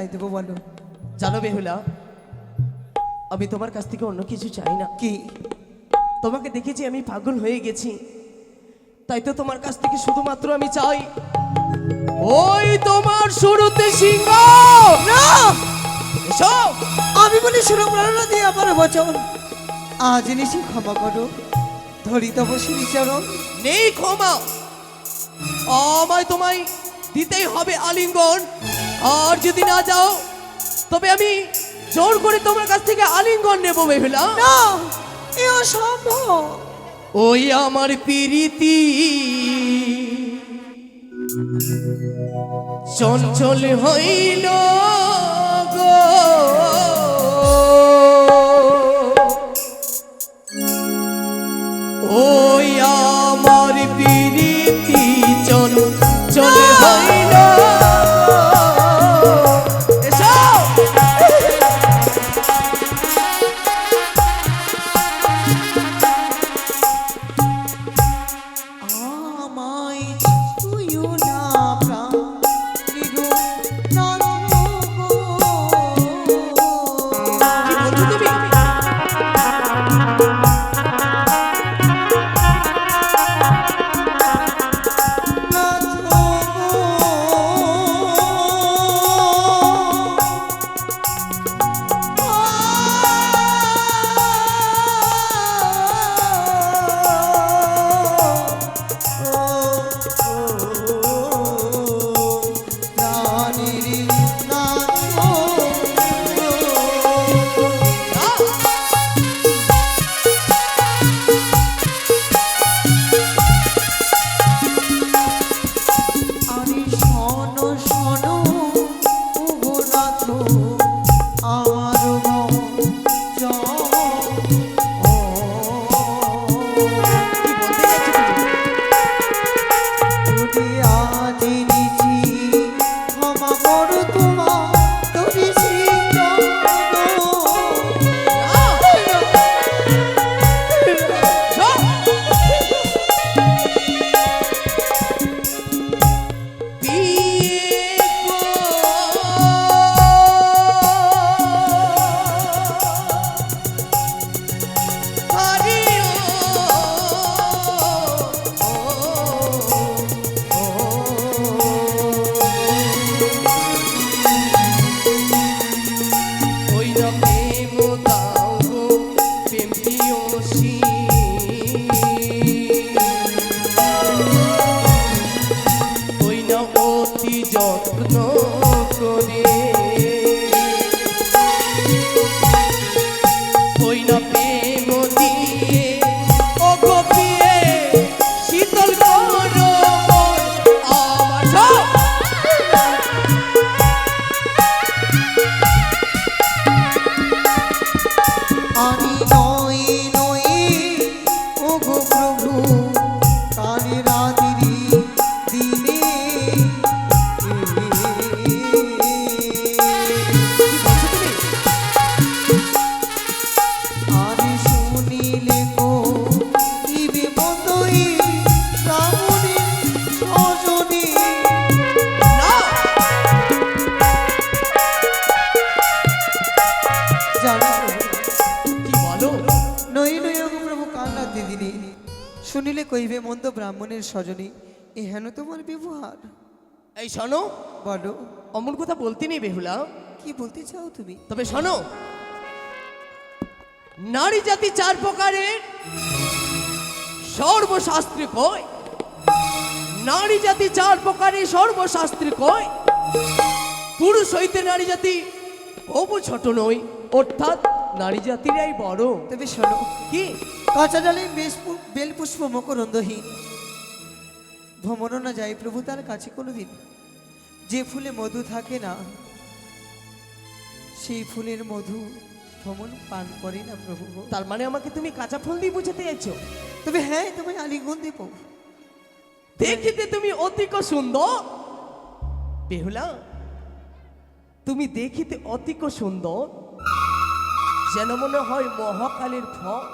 তাই দেবো বলো। জানো বেহুলা আমি তোমার কাছ থেকে অন্য কিছু চাই না। কি? তোমাকে দেখেছি আমি পাগল হয়ে গেছি। তাই তো তোমার কাছ থেকে শুধুমাত্র আমি চাই। ওই তোমার শুরুতে সিংহ! না! এসো! আমি বলি শুরু প্রেরণা দিয়ে আমার বচন। আজ নিশি ক্ষমা করো ধরি তব শ্রীচরণ নেই ক্ষমা। আমায় তোমায় দিতেই হবে আলিঙ্গন। আর যদি না যাও তবে আমি জোর করে তোমার কাছ থেকে আলিঙ্গন নেব বেহুলা। না এ অসম্ভব ওই আমার পিরিতি। চঞ্চল হইল গো। ওই আমার পিরিতি। প্রেম প্রিয়সী স্বজনী এ হেন তোমার ব্যবহার। এই শোনো বলো। অমন কথা বলতে নেই বেহুলা। কি বলতে চাও তুমি? তবে শোনো নারী জাতি চার প্রকারের। সর্বশাস্ত্রে কয় নারী জাতি চার প্রকারের সর্বশাস্ত্রে কয়। পুরুষ হইতে নারী জাতি কবু ছোট নই অর্থাৎ নারী জাতিরাই বড়। তবে শোনো কি? কাঁচা বেশ বেলপুষ্প মকরন্দহীন ভ্রমণ না যায় প্রভু তার কাছে কোনোদিন। যে ফুলে মধু থাকে না সেই ফুলের মধু ভ্রমণ পান করে না প্রভু। তার মানে আমাকে তুমি কাঁচা ফুল দিয়ে বুঝাতে চাইছো? তবে হ্যাঁ তুমি আলিঙ্গন দেব দেখিতে তুমি অতিক সুন্দর। বেহুলা তুমি দেখিতে অতিক সুন্দর। যেন মনে হয় মহাকালের ফল।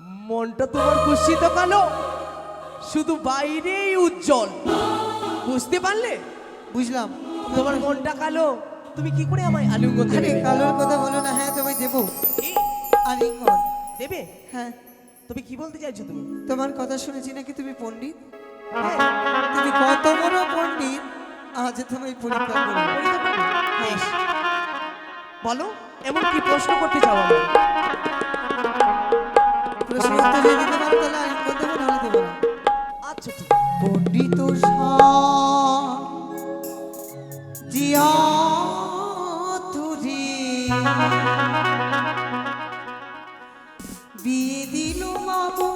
মনটা তোমার কুশিত কালো। শুধু বাইরেই উজ্জ্বল। বুঝতে পারলে? বুঝলাম। তোমার মনটা কালো। তুমি কি করে আমায় আলিঙ্গন আরে কালোর কথা বলো না হ্যাঁ তবে দেবো? আলিঙ্গন। দেবে? হ্যাঁ। তুমি কি বলতে চাইছো তুমি? তোমার কথা শুনেছি নাকি তুমি পণ্ডিত? হ্যাঁ, তুমি কত বড় পণ্ডিত আজ তুমি পরীক্ষা? বেশ। বলো এমন কি প্রশ্ন করতে চাও প্রশ্ন উত্তর দিতে পারো তাহলে? পণ্ডিত জিয়া তুরি বিয়ে দিল বাবু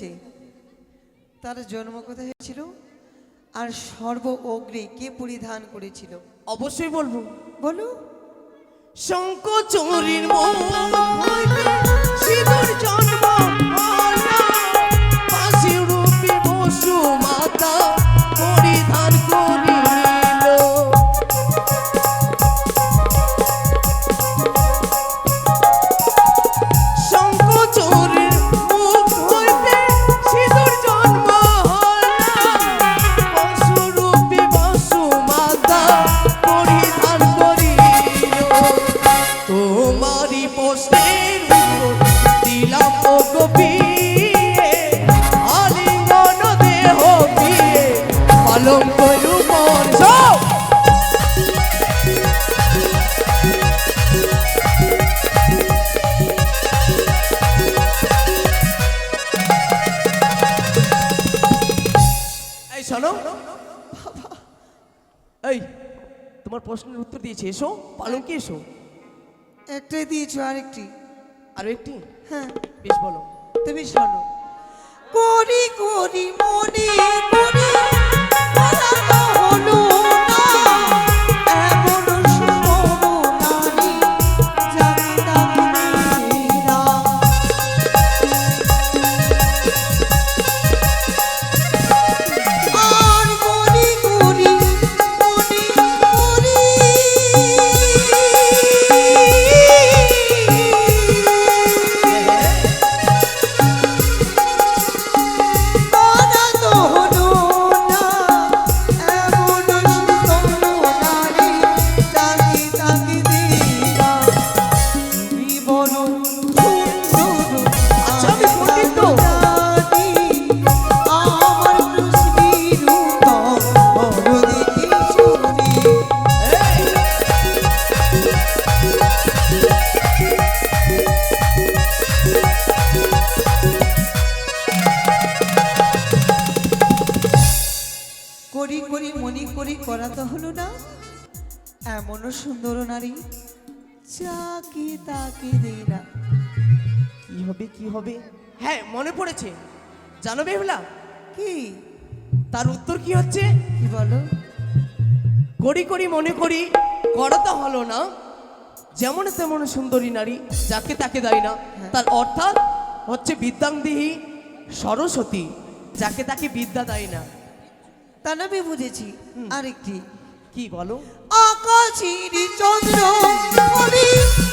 রয়েছে তার জন্ম কোথায় হয়েছিল? আর সর্ব অগ্নি কে পরিধান করেছিল? অবশ্যই বলব। বলো। শঙ্কর চুরির হইতে সিঁদুর জন্ম। করু মন এই শোনো। এই তোমার প্রশ্নের উত্তর দিয়েছে এসো পালঙ্কে এসো। একটাই দিয়েছ আরেকটি। আরও একটি হ্যাঁ। বেশ বলো। তুমি শোনো। করি করি মনে করি। হবে কি হবে? হ্যাঁ মনে পড়েছে। জানো বেহুলা? কি? তার উত্তর কি হচ্ছে? কি বলো? করি করি মনে করি করা তো হলো না। যেমন তেমন সুন্দরী নারী যাকে তাকে দেয় না। তার অর্থাৎ হচ্ছে বিদ্যাংদেহী সরস্বতী যাকে তাকে বিদ্যা দেয় না। তা না আমি বুঝেছি। আরেকটি। কি বলো? আকাশের চন্দ্র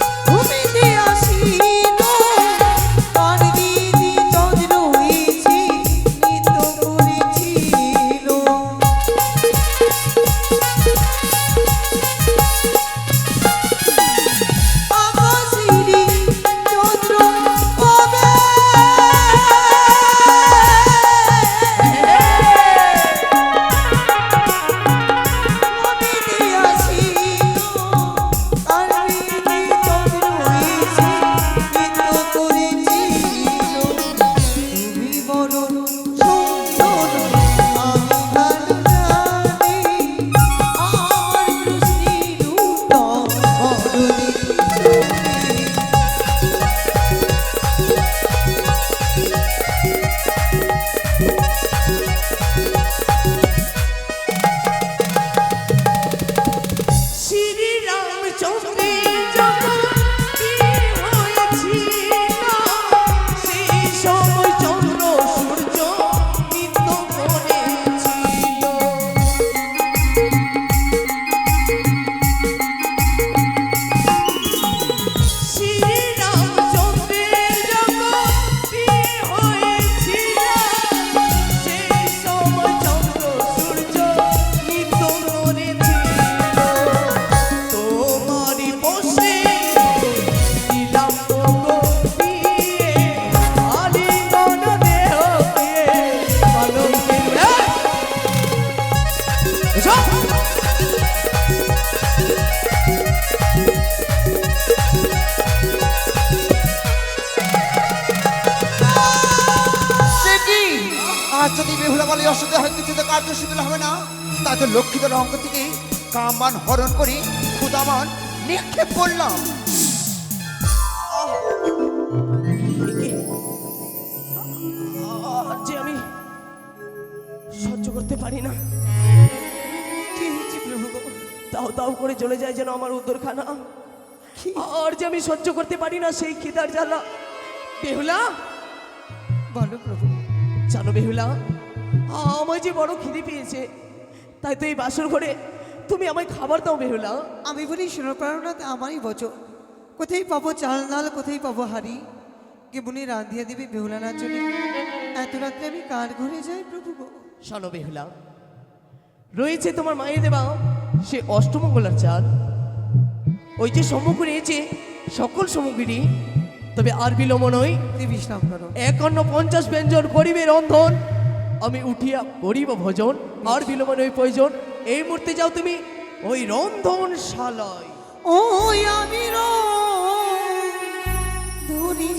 যদি বেহুলা বলে অসুবিধা হয় কিছুতে কার্য শিথিল হবে না। তাই তো লক্ষ্মীদের অঙ্ক থেকে কামান হরণ করি ক্ষুদামান নিক্ষেপ করলাম। যে আমি সহ্য করতে পারি না। তাও তাও করে চলে যায় যেন আমার উত্তরখানা আর যে আমি সহ্য করতে পারি না সেই খিদার জ্বালা। বেহুলা! বলো প্রভু। জানো বেহুলা আমায় যে বড় খিদে পেয়েছে তাই তো এই বাসর ঘরে তুমি আমায় খাবার দাও বেহুলা। আমি বলি শোনো প্রাণনাথ আমারই বচন কোথায় পাবো চাল নাল কোথায় পাবো হাড়ি? কেমনি রাঁধিয়া দিবি বেহুলা নাচনে এত রাত্রে আমি কার ঘরে যাই প্রভু শোনো বেহুলা রয়েছে তোমার মায়ের দেবা সে অষ্টমঙ্গলার চাল ওই যে সম্মুখ রয়েছে সকল সামগ্রী তবে আর বিলম্ব নয়। করো একান্ন পঞ্চাশ ব্যঞ্জন করিবে রন্ধন আমি উঠিয়া করিব ভোজন, আর বিলম্ব ওই প্রয়োজন। এই মুহূর্তে যাও তুমি ওই রন্ধন শালায় ওই আমি ধরি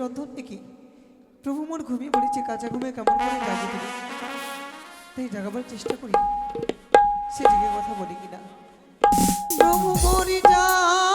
রন্ধন দেখি। প্রভু মোর ঘুমিয়ে পড়েছে, কাঁচা ঘুমে কেমন করে জাগি দিল তাই জাগাবার চেষ্টা করি। সে জিগে কথা বলি কিনা। প্রভু মরি জাগো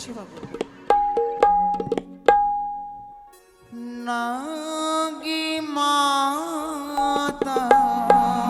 吃火锅